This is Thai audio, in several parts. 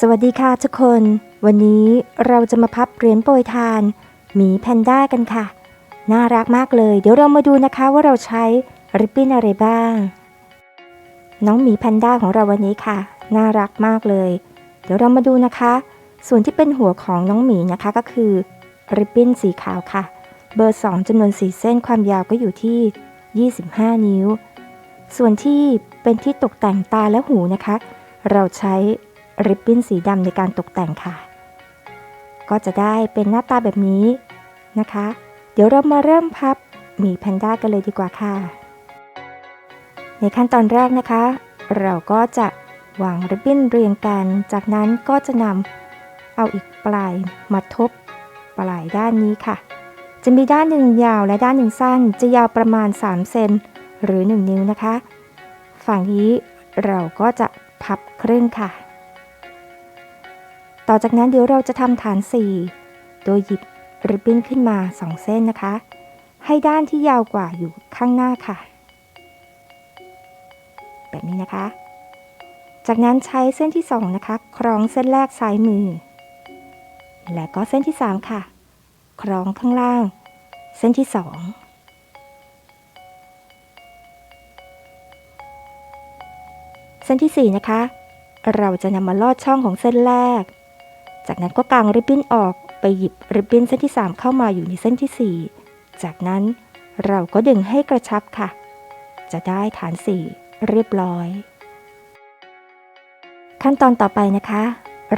สวัสดีค่ะทุกคน วันนี้เราจะมาพับเหรียญโปรยทานหมีแพนด้ากันค่ะ น่ารักมากเลย เดี๋ยวเรามาดูนะคะว่าเราใช้ริบบิ้นอะไรบ้าง น้องหมีแพนด้าของเราวันนี้ค่ะ น่ารักมากเลย เดี๋ยวเรามาดูนะคะ ส่วนที่เป็นหัวของน้องหมีนะคะก็คือริบบิ้นสีขาวค่ะ เบอร์ 2จำนวน4เส้นความยาวก็อยู่ที่ 25 นิ้ว ส่วนที่เป็นที่ตกแต่งตาและหูนะคะ เราใช้ ริบบิ้นสีดำในการตกแต่งค่ะ ก็จะได้เป็นหน้าตาแบบนี้นะคะ เดี๋ยวเรามาเริ่มพับหมีแพนด้ากันเลยดีกว่าค่ะ ในขั้นตอนแรกนะคะ เราก็จะวางริบบิ้นเรียงกัน จากนั้นก็จะนำเอาอีกปลายมาทบปลายด้านนี้ค่ะ จะมีด้านหนึ่งยาวและด้านหนึ่งสั้น จะยาวประมาณ 3 เซนหรือ 1 นิ้วนะคะ ฝั่งนี้เราก็จะพับครึ่งค่ะ ต่อจากนั้นเดี๋ยวเราจะทำฐาน4โดยหยิบริบบิ้นขึ้นมา2เส้นนะคะ ให้ด้านที่ยาวกว่าอยู่ข้างหน้าค่ะ แบบนี้นะคะ จากนั้นใช้เส้นที่2นะคะ คล้องเส้นแรกซ้ายมือ และก็เส้นที่3ค่ะ คล้องข้างล่าง เส้นที่2เส้นที่ 4 นะคะ เราจะนำมาลอดช่องของเส้นแรก จากนั้นก็กางริบบิ้นออกไปหยิบริบบิ้นเส้นที่ 3 เข้ามาอยู่ในเส้นที่ 4 จากนั้นเราก็ดึงให้กระชับค่ะ จะได้ฐาน 4 เรียบร้อย ขั้นตอนต่อไปนะคะ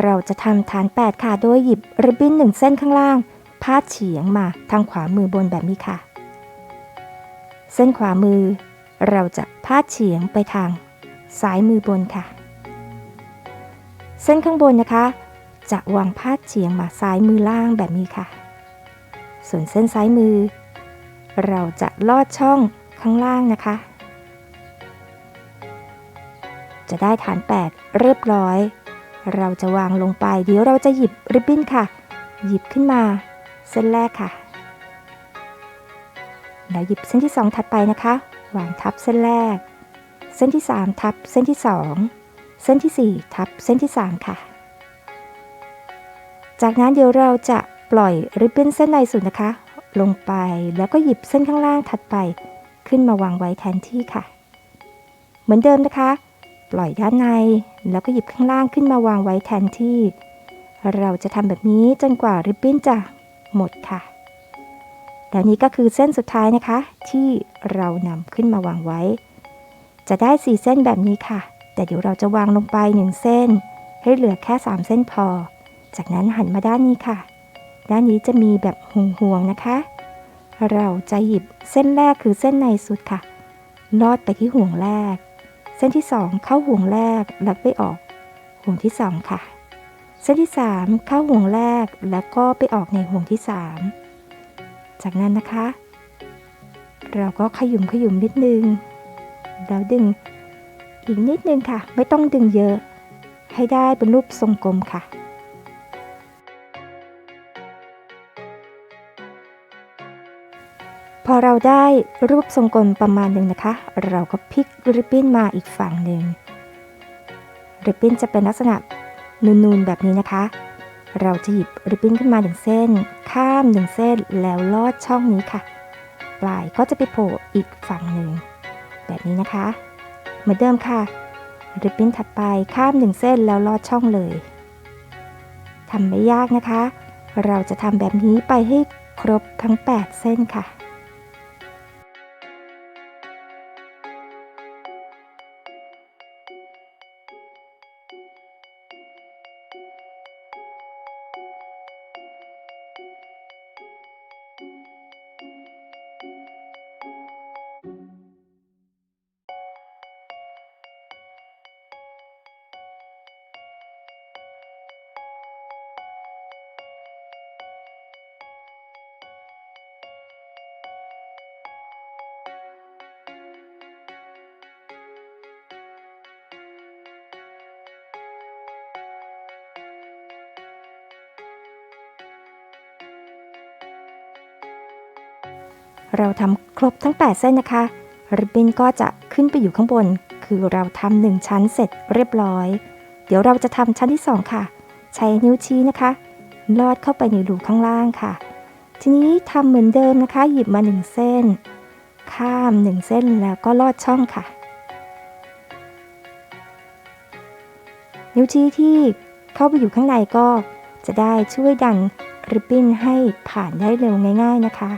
เราจะทำฐาน 8 ค่ะ โดยหยิบริบบิ้นหนึ่งเส้นข้างล่าง พาดเฉียงมาทางขวามือบนแบบนี้ค่ะ เส้นขวามือ เราจะพาดเฉียงไปทางซ้ายมือบนค่ะ เส้นข้างบนนะคะ จะวางพาดเฉียงมาซ้ายมือล่างแบบนี้ค่ะ ส่วนเส้นซ้ายมือ เราจะลอดช่องข้างล่างนะคะ จะได้ฐาน 8 เรียบร้อย เราจะวางลงไป เดี๋ยวเราจะหยิบริบบิ้นค่ะ หยิบขึ้นมาเส้นแรกค่ะ แล้วหยิบเส้นที่ 2 ถัดไปนะคะ วางทับเส้นแรก เส้นที่ 3 ทับเส้นที่ 2 เส้นที่ 4 ทับเส้นที่ 3 ค่ะ จากนั้นเดี๋ยวเราจะปล่อยริบบิ้นเส้นในสุดนะคะ ลงไปแล้วก็หยิบเส้นข้างล่างถัดไปขึ้นมาวางไว้แทนที่ค่ะ เหมือนเดิมนะคะ ปล่อยด้านในแล้วก็หยิบข้างล่างขึ้นมาวางไว้แทนที่ เราจะทำแบบนี้จนกว่าริบบิ้นจะหมดค่ะแล้วนี้ก็คือเส้นสุดท้ายนะคะ ที่เรานำขึ้นมาวางไว้ จะได้ 4 เส้นแบบนี้ค่ะ แต่เดี๋ยวเราจะวางลงไป 1 เส้น ให้เหลือแค่ 3 เส้นพอ จากนั้นหันมาด้านนี้ค่ะ ด้านนี้จะมีแบบห่วงๆนะคะ เราจะหยิบเส้นแรกคือเส้นในสุดค่ะ ลอดไปที่ห่วงแรก เส้นที่ 2 เข้าห่วงแรกแล้วไปออก ห่วงที่ 2 ค่ะ เส้นที่ 3 เข้าห่วงแรกแล้วก็ไปออกในห่วงที่ 3 จากนั้นนะคะ เราก็ขยุมขยุมนิดนึง แล้วดึงอีกนิดนึงค่ะ ไม่ต้องดึงเยอะ ให้ได้เป็นรูปทรงกลมค่ะ พอเราได้รูปทรงกลมประมาณหนึ่งนะคะ เราก็พลิกริบบิ้นมาอีกฝั่งหนึ่งริบบิ้นจะเป็นลักษณะนูนๆแบบนี้นะคะ เราจะหยิบริบบิ้นขึ้นมาหนึ่งเส้น ข้ามหนึ่งเส้นแล้วลอดช่องนี้ค่ะ ปลายก็จะไปโผล่อีกฝั่งหนึ่งแบบนี้นะคะ เหมือนเดิมค่ะริบบิ้นถัดไปข้ามหนึ่งเส้นแล้วลอดช่องเลยทำไม่ยากนะคะ เราจะทำแบบนี้ไปให้ครบทั้ง 8 เส้นค่ะ เราทำครบทั้ง 8 เส้นนะคะ ริบบิ้นก็จะขึ้นไปอยู่ข้างบน คือเราทำหนึ่งชั้นเสร็จเรียบร้อย เดี๋ยวเราจะทำชั้นที่ 2 ค่ะ ใช้นิ้วชี้นะคะ ลอดเข้าไปในรูข้างล่างค่ะ ทีนี้ทำเหมือนเดิมนะคะ หยิบมา 1 เส้น ข้าม 1 เส้นแล้วก็ลอดช่องค่ะ นิ้วชี้ที่เข้าไปอยู่ข้างในก็จะได้ช่วยดันริบบิ้นให้ผ่านได้เร็วง่าย ๆนะคะ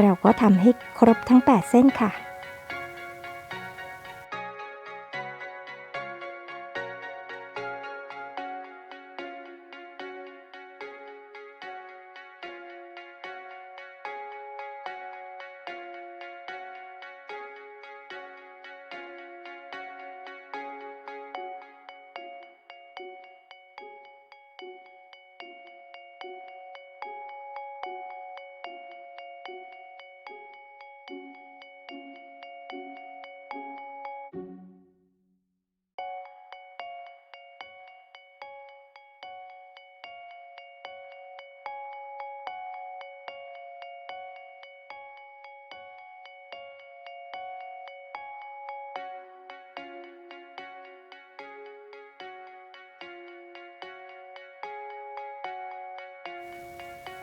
เราก็ทำให้ครบทั้ง 8 เส้นค่ะ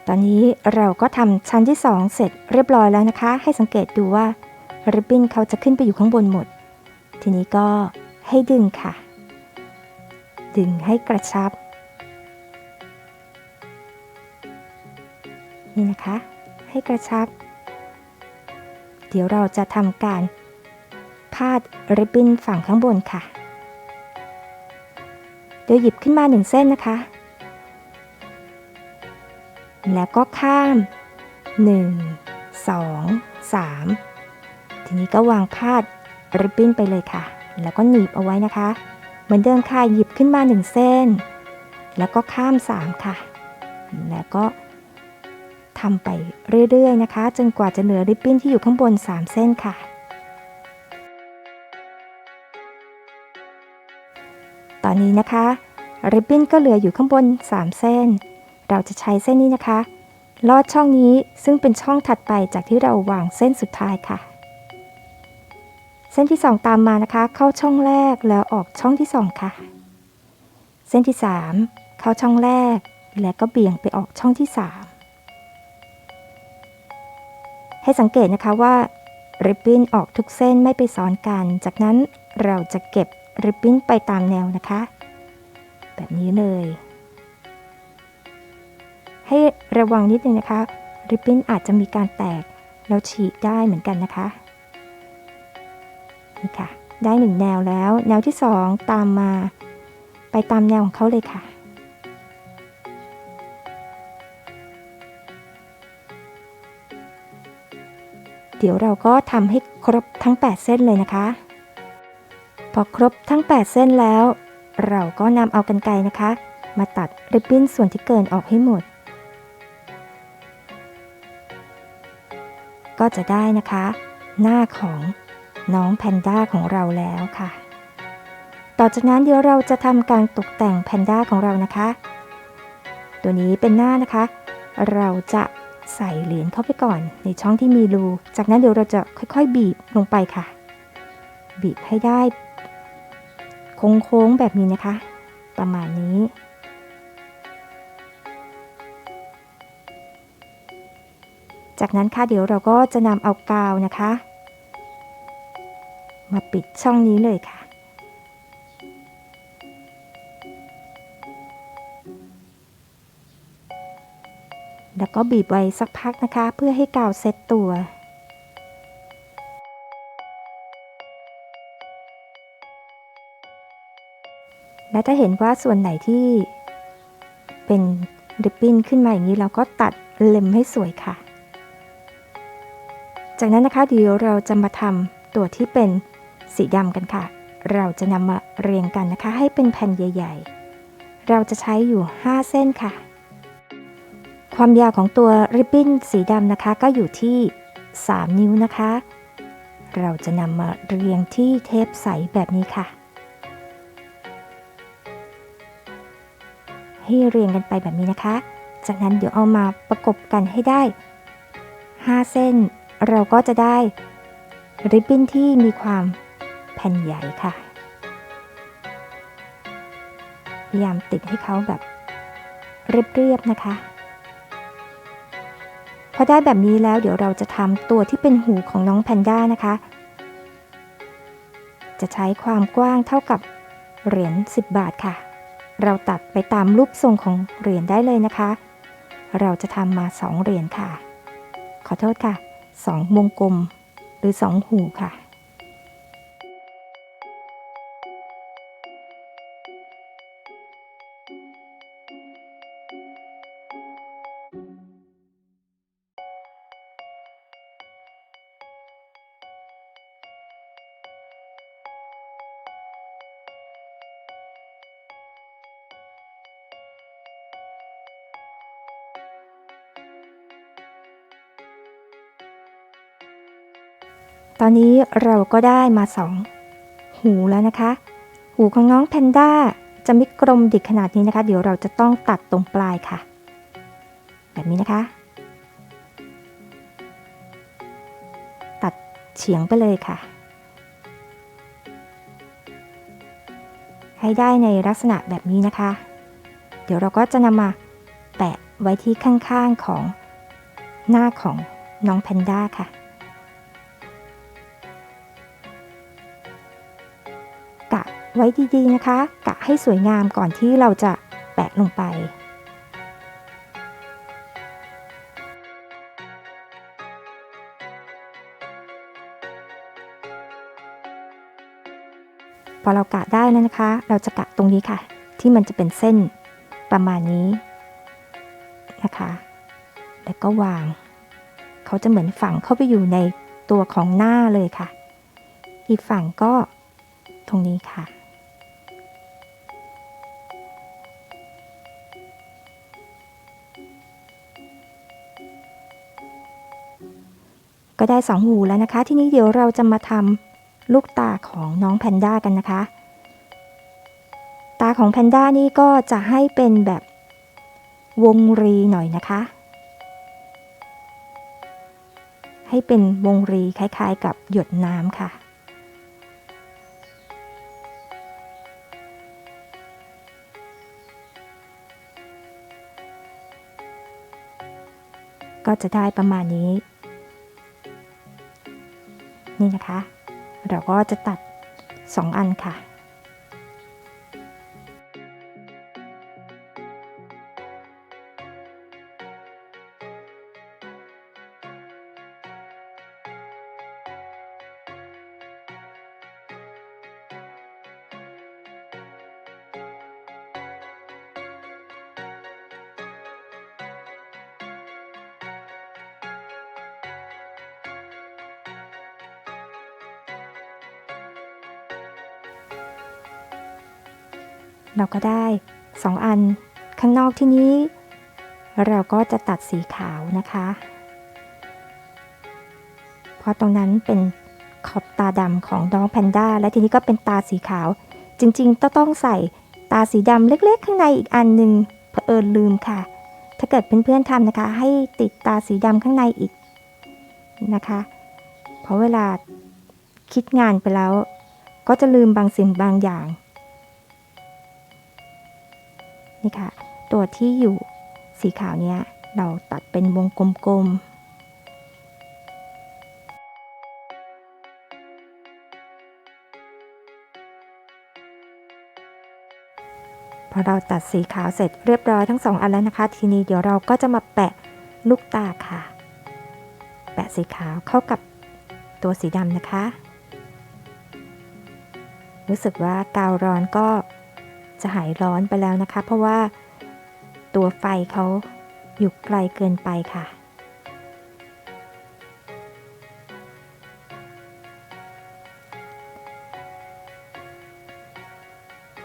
ตอนนี้เราก็ทำชั้นที่ 2 เสร็จเรียบร้อยแล้วนะคะ ให้สังเกตดูว่าริบบิ้นเขาจะขึ้นไปอยู่ข้างบนหมด ทีนี้ก็ให้ดึงค่ะ ดึงให้กระชับ นี่นะคะ ให้กระชับ เดี๋ยวเราจะทำการพาดริบบิ้นฝั่งข้างบนค่ะ โดยหยิบขึ้นมาหนึ่งเส้นนะคะ แล้วก็ข้าม 1 2 3 ทีนี้ก็วางพาดริบบิ้นไปเลยค่ะ แล้วก็หนีบเอาไว้นะคะ เหมือนเดิมค่ะหยิบขึ้นมา 1 เส้น แล้วก็ข้าม 3 ค่ะ แล้วก็ทำไปเรื่อยๆนะคะ จนกว่าจะเหลือริบบิ้นที่อยู่ข้างบน 3 เส้นค่ะ ตอนนี้นะคะริบบิ้นก็เหลืออยู่ข้างบน 3 เส้น เราจะใช้เส้นนี้นะคะ ลอดช่องนี้ซึ่งเป็นช่องถัดไปจากที่เราวางเส้นสุดท้ายค่ะ เส้นที่ 2 ตามมานะคะ เข้าช่องแรกแล้วออกช่องที่ 2 ค่ะ เส้นที่ 3 เข้าช่องแรก แล้วก็เบี่ยงไปออกช่องที่ 3 ให้สังเกตนะคะว่าริบบิ้นออกทุกเส้นไม่ไปซ้อนกัน จากนั้นเราจะเก็บริบบิ้นไปตามแนวนะคะ แบบนี้เลย ให้ระวังนิดนึงนะคะ ริบบิ้นอาจจะมีการแตกแล้วฉีกได้เหมือนกันนะคะนี่ค่ะ ได้หนึ่งแนวแล้ว แนวที่สองตามมา ไปตามแนวของเขาเลยค่ะ เดี๋ยวเราก็ทำให้ครบทั้ง 8 เส้นเลยนะคะ พอครบทั้ง 8 เส้นแล้ว เราก็นำเอากันไกรนะคะ มาตัดริบบิ้นส่วนที่เกินออกให้หมด ก็จะได้นะคะ หน้าของน้องแพนด้าของเราแล้วค่ะ ต่อจากนั้นเดี๋ยวเราจะทำการตกแต่งแพนด้าของเรานะคะ ตัวนี้เป็นหน้านะคะ เราจะใส่เหรียญเข้าไปก่อนในช่องที่มีรู จากนั้นเดี๋ยวเราจะค่อยๆ บีบลงไปค่ะ บีบให้ได้โค้งๆแบบนี้นะคะ ประมาณนี้ จากนั้นค่ะเดี๋ยวเราก็จะนำเอากาวนะคะ มาปิดช่องนี้เลยค่ะ แล้วก็บีบไว้สักพักนะคะ เพื่อให้กาวเซ็ตตัวและถ้าเห็นว่าส่วนไหนที่เป็นริบบิ้นขึ้นมาอย่างนี้เราก็ตัดเล็มให้สวยค่ะ จากนั้นนะคะเดี๋ยวเราจะมาทำตัวที่เป็นสีดำกันค่ะ เราจะนำมาเรียงกันนะคะ ให้เป็นแผ่นใหญ่ ๆ เราจะใช้อยู่ 5 เส้นค่ะ ความยาวของตัวริบบิ้นสีดำนะคะ ก็อยู่ที่ 3 นิ้วนะคะ เราจะนำมาเรียงที่เทปใสแบบนี้ค่ะ ให้เรียงกันไปแบบนี้นะคะ จากนั้นเดี๋ยวเอามาประกบกันให้ได้ 5 เส้น เราก็จะได้ริบบิ้นที่มีความแผ่นใหญ่ค่ะ พยายามติดให้เขาแบบเรียบๆนะคะ พอได้แบบนี้แล้วเดี๋ยวเราจะทำตัวที่เป็นหูของน้องแพนด้านะคะ จะใช้ความกว้างเท่ากับเหรียญ10 บาทค่ะ เราตัดไปตามรูปทรงของเหรียญได้เลยนะคะ เราจะทำมา 2 เหรียญค่ะ ขอโทษค่ะ 2 วงกลมหรือ 2 หูค่ะ ตอนนี้เราก็ได้มาสองหูแล้วนะคะ หูของน้องแพนด้าจะไม่กลมดิกขนาดนี้นะคะ เดี๋ยวเราจะต้องตัดตรงปลายค่ะ แบบนี้นะคะ ตัดเฉียงไปเลยค่ะ ให้ได้ในลักษณะแบบนี้นะคะ เดี๋ยวเราก็จะนำมาแปะไว้ที่ข้างๆของหน้าของน้องแพนด้าค่ะ ไว้ดีๆนะคะ กะให้สวยงามก่อนที่เราจะแปะลงไป พอเรากะได้แล้วนะคะ เราจะกะตรงนี้ค่ะ ที่มันจะเป็นเส้นประมาณนี้นะคะ แล้วก็วาง เขาจะเหมือนฝังเข้าไปอยู่ในตัวของหน้าเลยค่ะ อีกฝั่งก็ตรงนี้ค่ะ ได้สองหูแล้วนะคะ ทีนี้เดี๋ยวเราจะมาทำลูกตาของน้องแพนด้ากันนะคะ ตาของแพนด้านี่ก็จะให้เป็นแบบวงรีหน่อยนะคะ ให้เป็นวงรีคล้ายๆ กับหยดน้ำค่ะก็จะได้ประมาณนี้ นี่นะคะ เราก็จะตัด 2 อันค่ะ เราก็ได้ 2 อัน ข้างนอกที่นี้ เราก็จะตัดสีขาวนะคะ เพราะตรงนั้นเป็นขอบตาดำของน้องแพนด้า และทีนี้ก็เป็นตาสีขาว จริงๆต้องใส่ตาสีดำเล็กๆ ข้างในอีกอันหนึ่งเผอิญลืมค่ะ ถ้าเกิดเพื่อนๆทำนะคะ ให้ติดตาสีดำข้างในอีกนะคะ เพราะเวลาคิดงานไปแล้ว ก็จะลืมบางสิ่งบางอย่าง นี่ค่ะ ตัวที่อยู่สีขาวเนี้ยเราตัดเป็นวงกลมๆพอเราตัดสีขาวเสร็จเรียบร้อยทั้งสองอันแล้วนะคะ ทีนี้เดี๋ยวเราก็จะมาแปะลูกตาค่ะ แปะสีขาวเข้ากับตัวสีดำนะคะ รู้สึกว่ากาวร้อนก็ จะหายร้อนไปแล้วนะคะ เพราะว่าตัวไฟเขาอยู่ไกลเกินไปค่ะ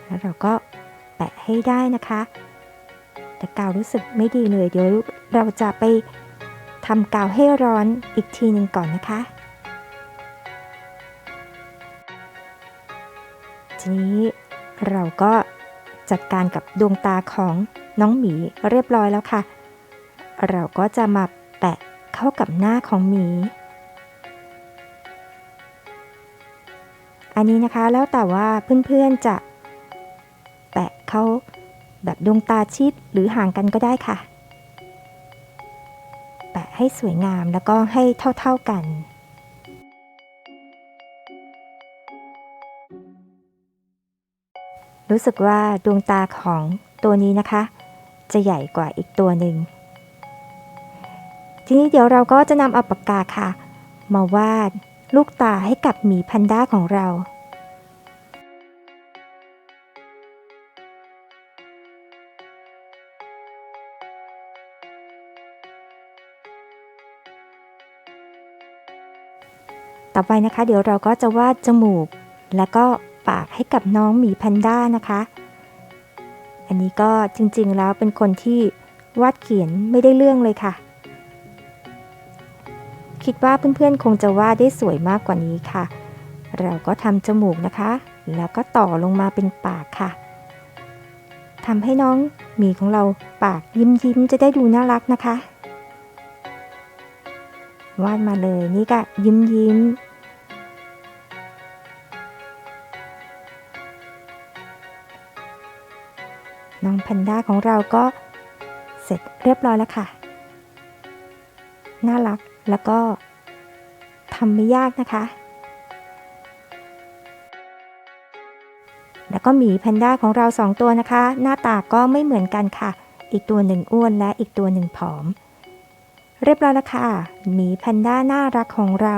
แล้วเราก็แปะให้ได้นะคะ แต่กาวรู้สึกไม่ดีเลย เดี๋ยวเราจะไปทำกาวให้ร้อนอีกทีหนึ่งก่อนนะคะทีนี้เราก็ จัดการกับดวงตาของน้องหมีเรียบร้อยแล้วค่ะ เราก็จะมาแปะเข้ากับหน้าของหมี อันนี้นะคะแล้วแต่ว่าเพื่อนๆจะแปะเขาแบบดวงตาชิดหรือห่างกันก็ได้ค่ะ แปะให้สวยงามแล้วก็ให้เท่าๆกัน รู้สึกว่าดวงตาของตัวนี้นะคะ จะใหญ่กว่าอีกตัวหนึ่ง ทีนี้เดี๋ยวเราก็จะนำเอาปากกาค่ะ มาวาดลูกตาให้กับหมีแพนด้าของเราต่อไปนะคะ เดี๋ยวเราก็จะวาดจมูก แล้วก็ ปากให้กับน้องหมีแพนด้านะคะ อันนี้ก็จริงๆแล้วเป็นคนที่วาดเขียนไม่ได้เรื่องเลยค่ะ คิดว่าเพื่อนๆคงจะวาดได้สวยมากกว่านี้ค่ะ เราก็ทำจมูกนะคะ แล้วก็ต่อลงมาเป็นปากค่ะทำให้น้องหมีของเราปากยิ้มยิ้มๆจะได้ดูน่ารักนะคะ วาดมาเลยนี่ก็ยิ้มยิ้ม น้องแพนด้าของเราก็เสร็จเรียบร้อยแล้วค่ะ น่ารักแล้วก็ทำไม่ยากนะคะ แล้วก็หมีแพนด้าของเราสองตัวนะคะ หน้าตาก็ไม่เหมือนกันค่ะ อีกตัวหนึ่งอ้วนและอีกตัวหนึ่งผอม เรียบร้อยแล้วค่ะ หมีแพนด้าน่ารักของเรา